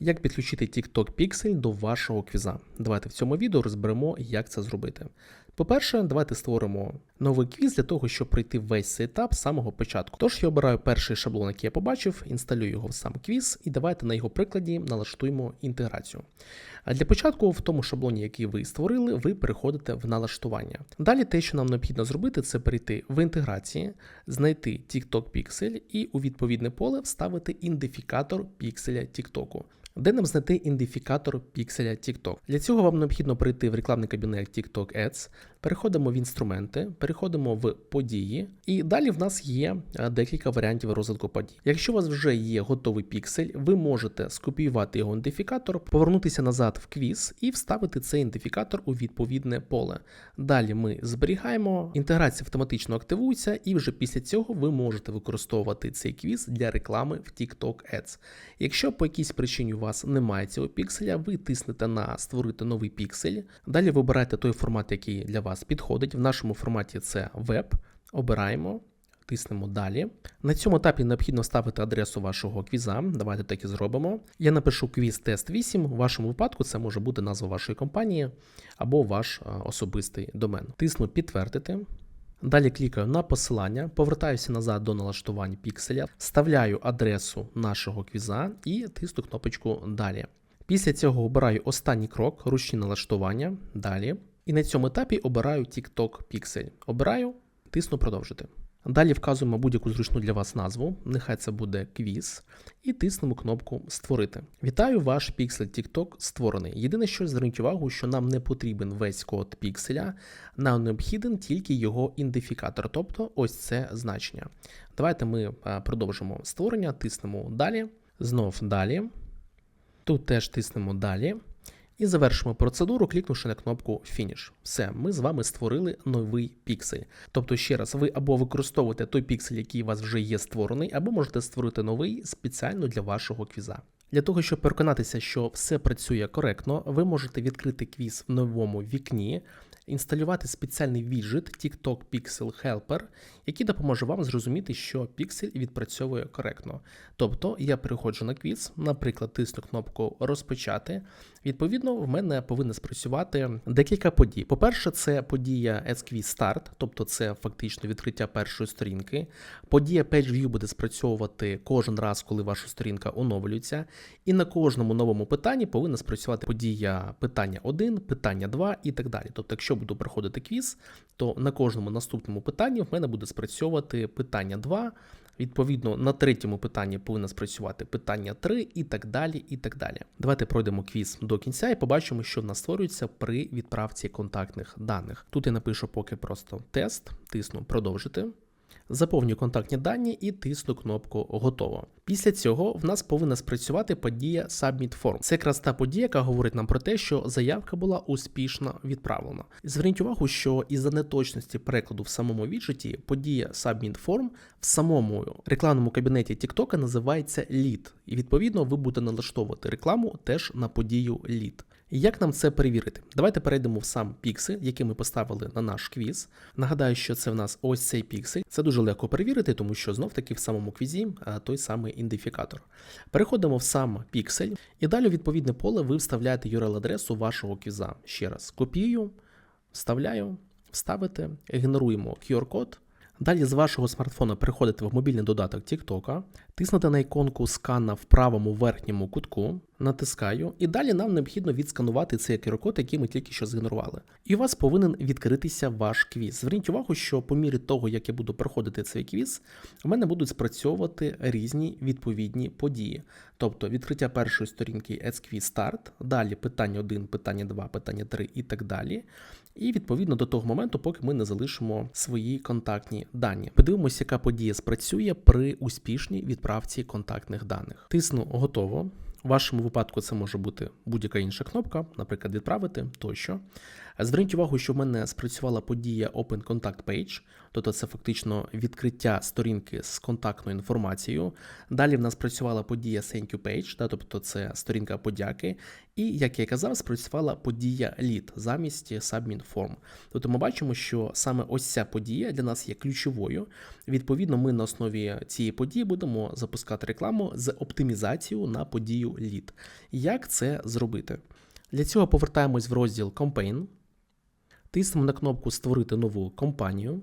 Як підключити TikTok Pixel до вашого квіза? Давайте в цьому відео розберемо, як це зробити. По-перше, давайте створимо новий квіз для того, щоб пройти весь цей етап з самого початку. Тож я обираю перший шаблон, який я побачив, інсталюю його в сам квіз, і давайте на його прикладі налаштуємо інтеграцію. А для початку, в тому шаблоні, який ви створили, ви переходите в налаштування. Далі те, що нам необхідно зробити, це перейти в інтеграції, знайти TikTok Pixel і у відповідне поле вставити ідентифікатор пікселя TikTok. Де нам знайти ідентифікатор пікселя TikTok? Для цього вам необхідно перейти в рекламний кабінет TikTok Ads, переходимо в інструменти, переходимо в події, і далі в нас є е, декілька варіантів розвитку подій. Якщо у вас вже є готовий піксель, ви можете скопіювати його ідентифікатор, повернутися назад в квіз і вставити цей ідентифікатор у відповідне поле. Далі ми зберігаємо, інтеграція автоматично активується, і вже після цього ви можете використовувати цей квіз для реклами в TikTok Ads. Якщо по якійсь причині у вас немає цього пікселя, ви тиснете на створити новий піксель. Далі вибираєте той формат, який для вас підходить. В нашому форматі це веб. Обираємо. Тиснемо далі. На цьому етапі необхідно вставити адресу вашого квіза. Давайте так і зробимо. Я напишу квіз тест 8. У вашому випадку це може бути назва вашої компанії або ваш особистий домен. Тисну підтвердити. Далі клікаю на посилання, повертаюся назад до налаштувань пікселя, вставляю адресу нашого квіза і тисну кнопочку Далі. Після цього обираю останній крок, ручні налаштування. Далі. І на цьому етапі обираю TikTok Pixel. Обираю, тисну продовжити. Далі вказуємо будь-яку зручну для вас назву, нехай це буде квіз, і тиснемо кнопку Створити. Вітаю, ваш піксель TikTok створений. Єдине, що зверніть увагу, що нам не потрібен весь код пікселя, нам необхіден тільки його ідентифікатор, тобто ось це значення. Давайте ми продовжимо створення, тиснемо далі, знов далі. Тут теж тиснемо далі. І завершимо процедуру, клікнувши на кнопку Фініш. Все, ми з вами створили новий піксель. Тобто, ще раз, ви або використовуєте той піксель, який у вас вже є створений, або можете створити новий спеціально для вашого квіза. Для того, щоб переконатися, що все працює коректно, ви можете відкрити квіз в новому вікні, інсталювати спеціальний віджит TikTok Pixel Helper, який допоможе вам зрозуміти, що піксель відпрацьовує коректно. Тобто я переходжу на квіз, наприклад, тисну кнопку Розпочати. Відповідно, в мене повинно спрацювати декілька подій. По-перше, це подія SQuiz Start, тобто це фактично відкриття першої сторінки. Подія PageView буде спрацьовувати кожен раз, коли ваша сторінка оновлюється. І на кожному новому питанні повинна спрацювати подія питання 1, питання 2 і так далі. Тобто, якщо буду проходити квіз, то на кожному наступному питанні в мене буде спрацьовувати питання 2. Відповідно, на третьому питанні повинно спрацювати питання 3 і так далі. і так далі. Давайте пройдемо квіз до кінця і побачимо, що в нас створюється при відправці контактних даних. Тут я напишу поки просто тест, тисну продовжити. Заповнюю контактні дані і тисну кнопку Готово. Після цього в нас повинна спрацювати подія Submit Form. Це якраз та подія, яка говорить нам про те, що заявка була успішно відправлена. Зверніть увагу, що із-за неточності перекладу в самому віджиті подія Submit Form в самому рекламному кабінеті TikTok називається Lead. І відповідно ви будете налаштовувати рекламу теж на подію Lead. Як нам це перевірити? Давайте перейдемо в сам піксель, який ми поставили на наш квіз. Нагадаю, що це в нас ось цей піксель. Це дуже легко перевірити, тому що знов таки в самому квізі той самий ідентифікатор. Переходимо в сам піксель, і далі у відповідне поле ви вставляєте URL-адресу вашого квіза. Ще раз копію, вставляю, вставити, генеруємо QR-код. Далі з вашого смартфона переходите в мобільний додаток TikTok, тиснете на іконку скана в правому верхньому кутку, натискаю, і далі нам необхідно відсканувати цей QR-код, який ми тільки що згенерували. І у вас повинен відкритися ваш квіз. Зверніть увагу, що по мірі того, як я буду проходити цей квіз, у мене будуть спрацьовувати різні відповідні події. Тобто відкриття першої сторінки SQuiz Start, далі питання 1, питання 2, питання 3 і так далі. І відповідно до того моменту, поки ми не залишимо свої контактні дані. Подивимося, яка подія спрацює при успішній відправці контактних даних. Тисну готово. У вашому випадку це може бути будь-яка інша кнопка, наприклад, відправити тощо. Зверніть увагу, що в мене спрацювала подія Open Contact Page, тобто це фактично відкриття сторінки з контактною інформацією. Далі в нас працювала подія Thank You Page, тобто це сторінка подяки. І, як я казав, спрацювала подія Lead замість Submit Form. Тобто ми бачимо, що саме ось ця подія для нас є ключовою. Відповідно, ми на основі цієї події будемо запускати рекламу з оптимізацією на подію Lead. Як це зробити? Для цього повертаємось в розділ Campaign, тиснемо на кнопку Створити нову компанію.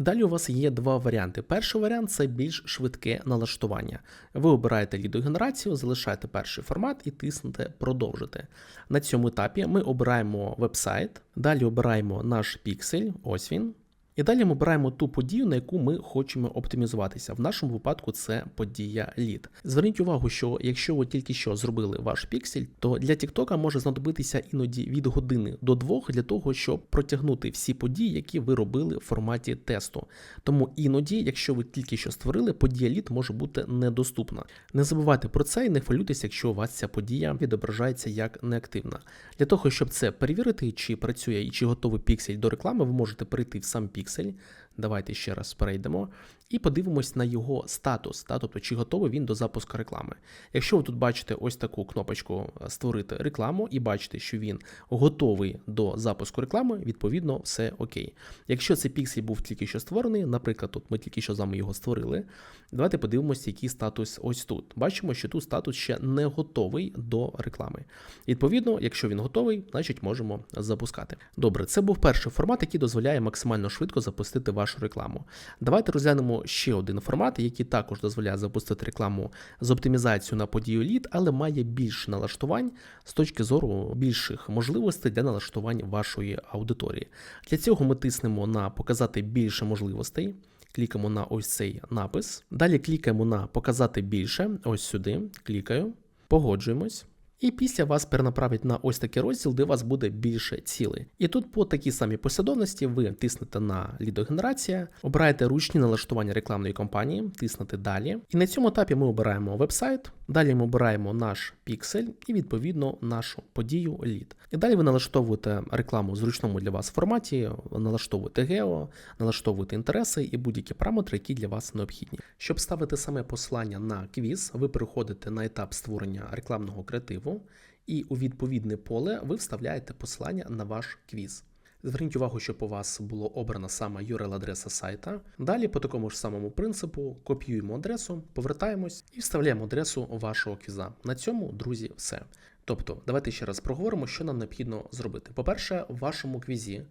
І далі у вас є два варіанти. Перший варіант це більш швидке налаштування. Ви обираєте лідогенерацію, залишаєте перший формат і тиснете Продовжити. На цьому етапі ми обираємо веб-сайт, далі обираємо наш піксель, ось він. І далі ми обираємо ту подію, на яку ми хочемо оптимізуватися. В нашому випадку це подія лід. Зверніть увагу, що якщо ви тільки що зробили ваш піксель, то для TikTok може знадобитися іноді від години до двох для того, щоб протягнути всі події, які ви робили в форматі тесту. Тому іноді, якщо ви тільки що створили, подія лід може бути недоступна. Не забувайте про це і не хвилюйтесь, якщо у вас ця подія відображається як неактивна. Для того, щоб це перевірити, чи працює і чи готовий піксель до реклами, ви можете перейти в сам піксель піксель. Давайте ще раз перейдемо і подивимось на його статус, та, тобто чи готовий він до запуску реклами. Якщо ви тут бачите ось таку кнопочку Створити рекламу і бачите, що він готовий до запуску реклами, відповідно, все окей. Якщо цей піксель був тільки що створений, наприклад, тут ми тільки що з вами його створили, давайте подивимося, який статус ось тут. Бачимо, що тут статус ще не готовий до реклами. Відповідно, якщо він готовий, значить можемо запускати. Добре, це був перший формат, який дозволяє максимально швидко запустити вашу рекламу. Давайте розглянемо ще один формат, який також дозволяє запустити рекламу з оптимізацією на подію лід, але має більше налаштувань з точки зору більших можливостей для налаштувань вашої аудиторії. Для цього ми тиснемо на показати більше можливостей. Клікаємо на ось цей напис. Далі клікаємо на Показати більше. Ось сюди. Клікаю, погоджуємось. І після вас перенаправить на ось такий розділ, де вас буде більше цілей. І тут по такій самій послідовності ви тиснете на лідогенерація, обираєте ручні налаштування рекламної кампанії, тиснете далі. І на цьому етапі ми обираємо веб-сайт, далі ми обираємо наш піксель і відповідно нашу подію лід. І далі ви налаштовуєте рекламу в зручному для вас форматі, налаштовуєте гео, налаштовуєте інтереси і будь-які параметри, які для вас необхідні. Щоб ставити саме посилання на квіз, ви переходите на етап створення рекламного креативу і у відповідне поле ви вставляєте посилання на ваш квіз. Зверніть увагу, щоб у вас було обрана саме URL-адреса сайта. Далі, по такому ж самому принципу, копіюємо адресу, повертаємось і вставляємо адресу вашого квіза. На цьому, друзі, все. Тобто, давайте ще раз проговоримо, що нам необхідно зробити. По-перше, в вашому квізі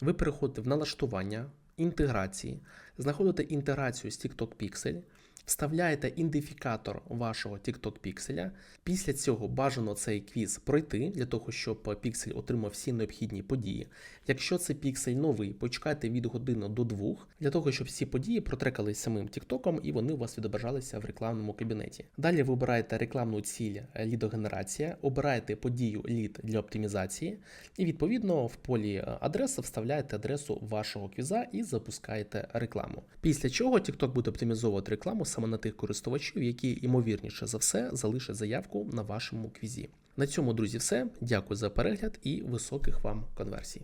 ви переходите в налаштування інтеграції, знаходите інтеграцію з TikTok Pixel, вставляєте ідентифікатор вашого TikTok пікселя. Після цього бажано цей квіз пройти для того, щоб піксель отримав всі необхідні події. Якщо це піксель новий, почекайте від години до двох, для того, щоб всі події протрекались самим TikTok і вони у вас відображалися в рекламному кабінеті. Далі ви обираєте рекламну ціль лідогенерація, обираєте подію лід для оптимізації, і відповідно в полі адреса вставляєте адресу вашого квіза і запускаєте рекламу. Після чого TikTok буде оптимізовувати рекламу саме на тих користувачів, які ймовірніше за все залишать заявку на вашому квізі. На цьому, друзі, все. Дякую за перегляд і високих вам конверсій.